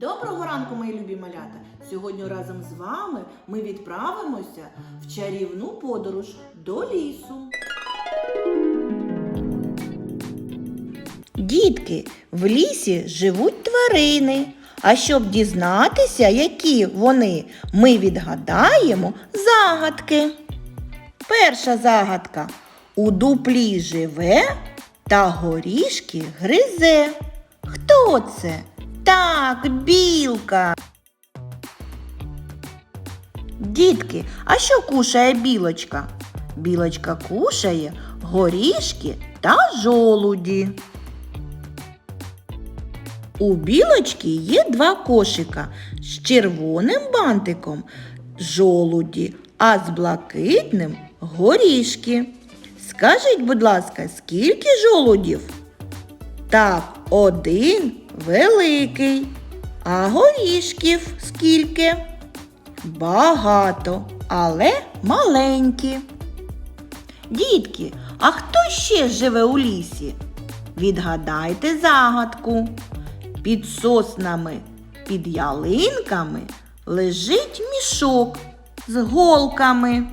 Доброго ранку, мої любі малята! Сьогодні разом з вами ми відправимося в чарівну подорож до лісу. Дітки, в лісі живуть тварини. А щоб дізнатися, які вони, ми відгадаємо загадки. Перша загадка. У дуплі живе та горішки гризе. Хто це? Так, білка. Дітки, а що кушає білочка? Білочка кушає горішки та жолуді. У білочки є два кошика з червоним бантиком жолуді, а з блакитним горішки. Скажіть, будь ласка, скільки жолудів? Так, один великий. А горішків скільки? Багато, але маленькі. Дітки, а хто ще живе у лісі? Відгадайте загадку. Під соснами, під ялинками лежить мішок з голками.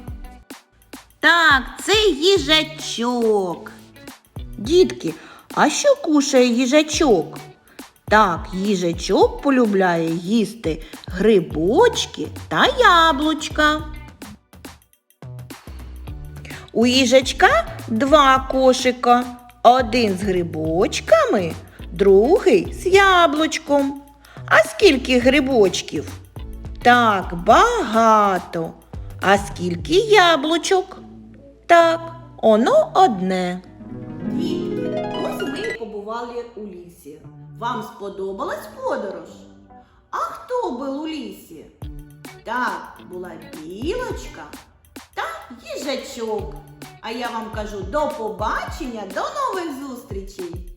Так, це їжачок. Дітки, а що кушає їжачок? Так, їжачок полюбляє їсти грибочки та яблучка. У їжачка два кошика. Один з грибочками, другий з яблучком. А скільки грибочків? Так, багато. А скільки яблучок? Так, оно одне. Побували у лісі. Вам сподобалась подорож? А хто був у лісі? Так, була білочка та їжачок. А я вам кажу до побачення, до нових зустрічей!